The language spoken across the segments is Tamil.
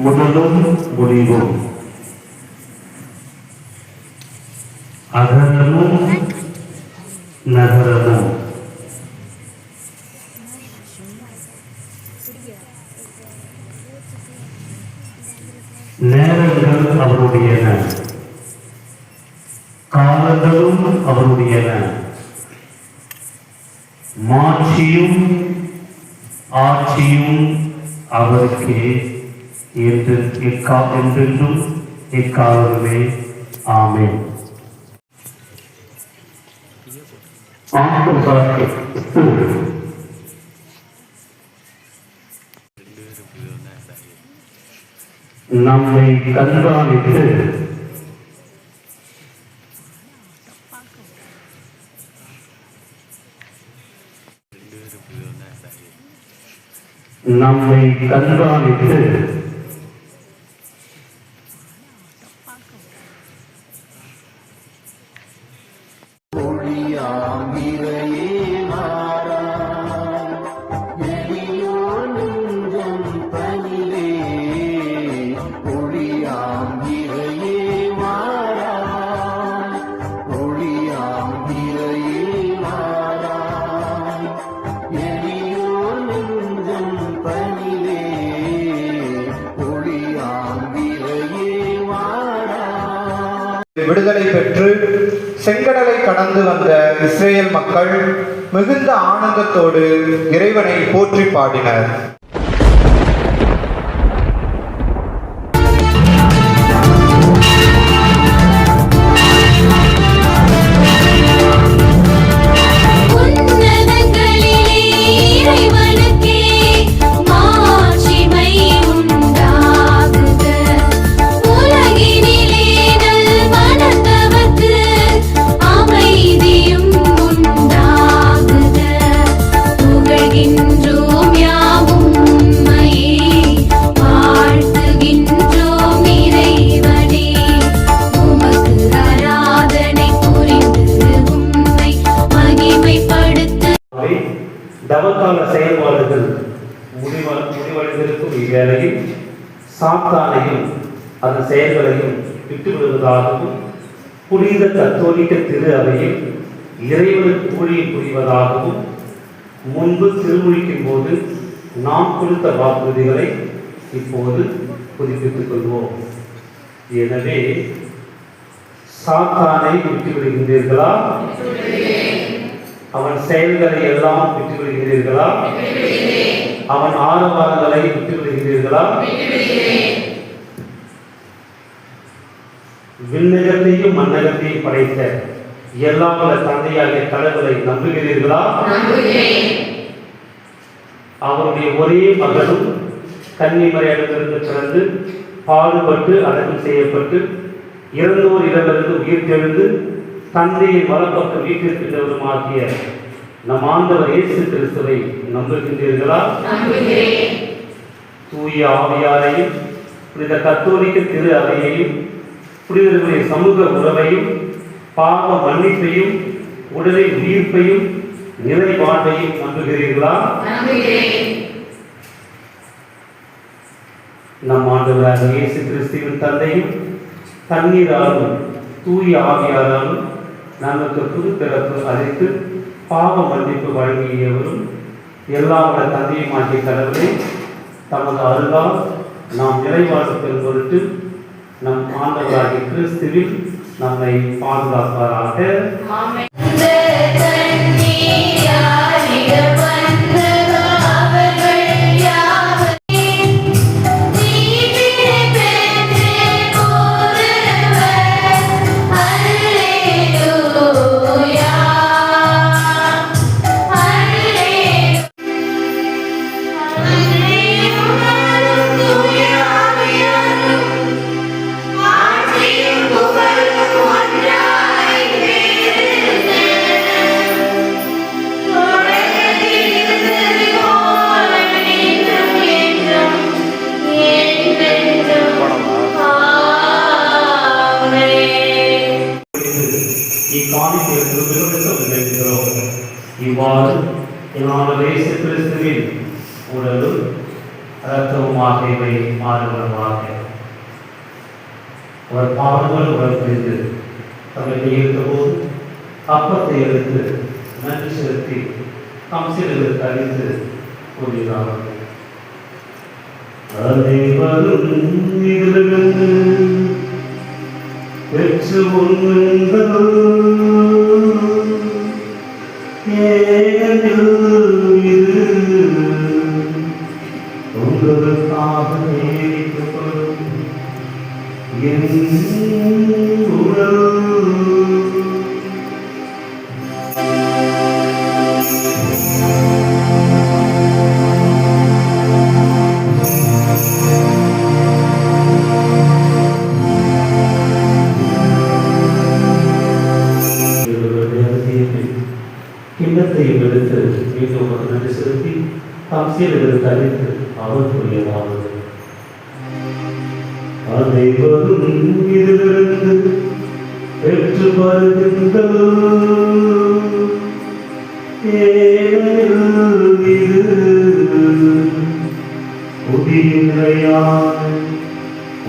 முடிவும் அகரமும் நகரமும். நேரங்கள் அவருடையன. காலங்களும் அவருடையன. மாட்சியும் ஆட்சியும் அவருக்கே என்று எக்கா என்றென்றும் எக்காலமே ஆமென். நம்மை கண்காணித்து நம்மை கண்காணித்து விடுதலை பெற்று செங்கடலை கடந்து வந்த இஸ்ரேல் மக்கள் மிகுந்த ஆனந்தத்தோடு இறைவனை போற்றி பாடினர். சாத்தானையும் அதன் செயல்களையும் விட்டுவிடுவதாகவும் புனித கத்தோலிக்க திரு அவையில் இறைவனுக்கு ஊழியம் புரிவதாகவும் முன்பு திருமொழிக்கும் போது நாம் கொடுத்த வாக்குறுதிகளை இப்போது புதுப்பித்துக் கொள்வோம். எனவே சாத்தானை விட்டுவிடுகின்றீர்களா? அவன் செயல்களை எல்லாம் விட்டுவிடுகிறீர்களா? அவன் ஆரவாரங்களை விட்டுவிடுகிறீர்களா? விண்ணகத்தையும் மண்ணகத்தையும் படைத்த எல்லாம் வல்ல தந்தையாகிய கடவுளை நம்புகிறீர்களா? அவருடைய ஒரே மகனும் கன்னிமறையிடமிருந்து பிறந்து பாடுபட்டு அடக்கம் செய்யப்பட்டு இறந்தோர் இடமிருந்து உயிர் தெழுந்து தந்தையை வலப்பக்கம் வீட்டிற்கின்றவருமாகிய நம் ஆண்டவர் இயேசு கிறிஸ்துவை நம்புகின்றீர்களா? தூய ஆவியாரையும் புனித கத்தோலிக்க திரு அவையையும் புனிதர்களுடைய சமூக உறவையும் பாவ மன்னிப்பையும் உடலின் உயிர்ப்பையும் நிலை வாழ்வையும் நம்புகிறீர்களா நம் ஆண்டவராக இயேசு கிறிஸ்துவின் தந்தையும் தண்ணீராலும் தூய ஆவியாராலும் நமக்கு புது பிறப்பு அளித்து பாவ மன்னிப்பு வழங்கியவரும் எல்லா வள தந்தையுமாகிய கடவுளை தமது அருளால் நாம் நிறைவாழ்வு பொருட்டு நம் ஆண்டவராகிய கிறிஸ்துவில் நம்மை பாதுகாப்பாராக. அவர் பாவங்கள் உணர்ந்து தம்மை கையெழுத்த போது அப்பத்தை எடுத்து நன்றி செலுத்தி தம் சிலருக்கு அறிந்து கூறினார் அனைவரும் இதிலிருந்து பெற்று உண்ணுங்கள் ஏனெனில் கிண்ணத்தையும் எடுத்து மீண்டும் ஒரு நன்றி செலுத்தி தாம் சீரர்கள் தரித்து அவர் அனைவரும் இதிலிருந்து பெற்று வருகின்றோம் இது புதிய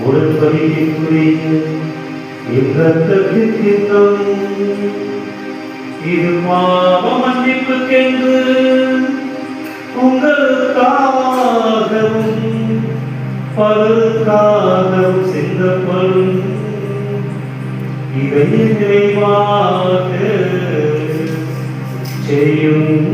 உடன்படிக்கைக்குரிய இது மன்னிப்புக்கென்று உங்களுக்காகவும் பலருக்காகவும் சிந்தப்படும் இதை நிறைவாக செய்யும்.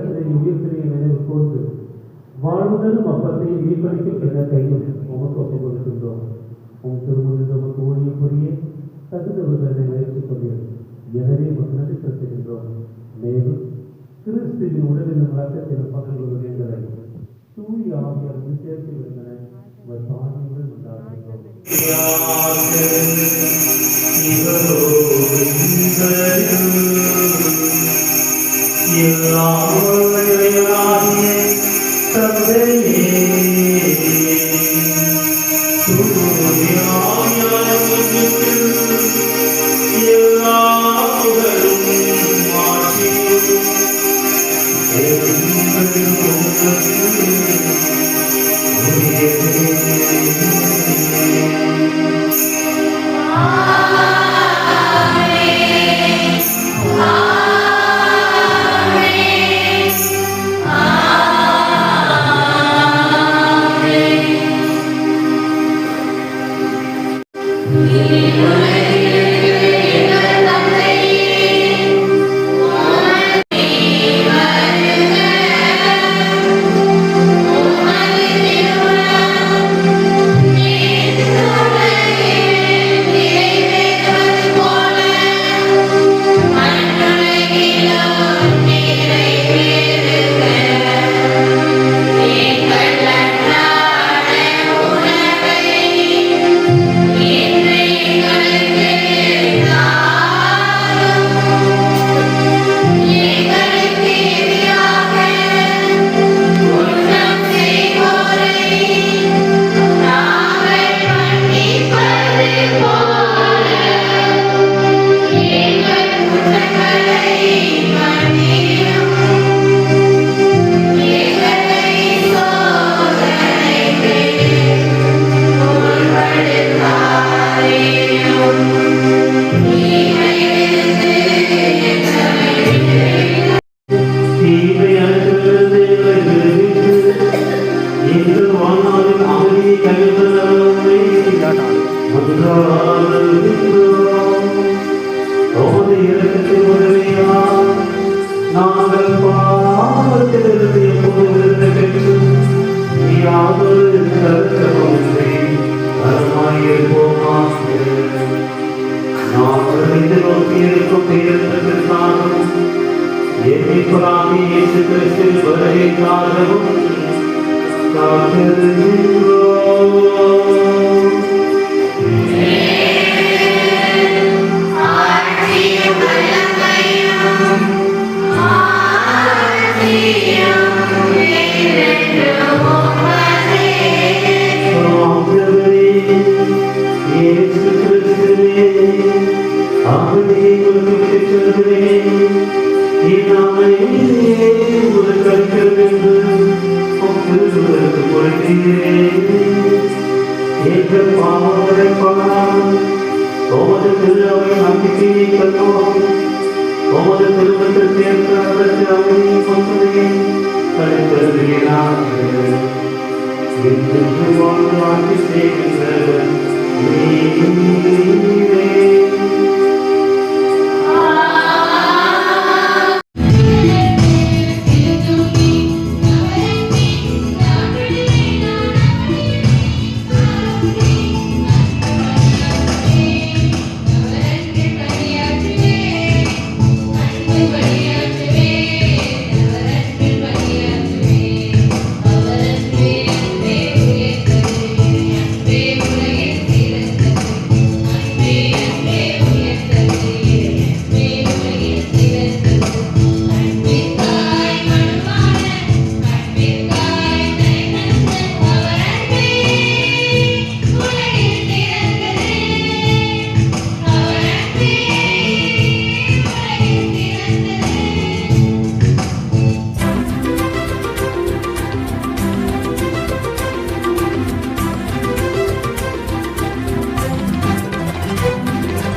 கிறிஸ்துவின் நேரத்திலே உயிர்த்தினை நினைவு கூர்ந்து வாழ்வுடனும் அப்பத்தையும் மீன்பளிக்கும் கிணத்தையும் உமக்கு ஒப்புக் கொடுக்கின்றோம். உன் திருமணம் நமக்கு ஊழியம் புரிய தகுந்தவர்களை நினைத்துக் கொண்டீர் எனவே உமக்கு நன்றி செலுத்துகின்றோம். மேலும் கிறிஸ்துவின் உடலின் வழக்கத்தில் பங்கு கொள்கின்றன தூய் ஆகியோர் சேர்த்து விடுகின்றன உங்கள் தாழ்வுடன் உண்டாகின்றோம் மீட்பராகி இயேசு கிறிஸ்துவின் வருகைக்காகவும் காத்திருக்கிறோம்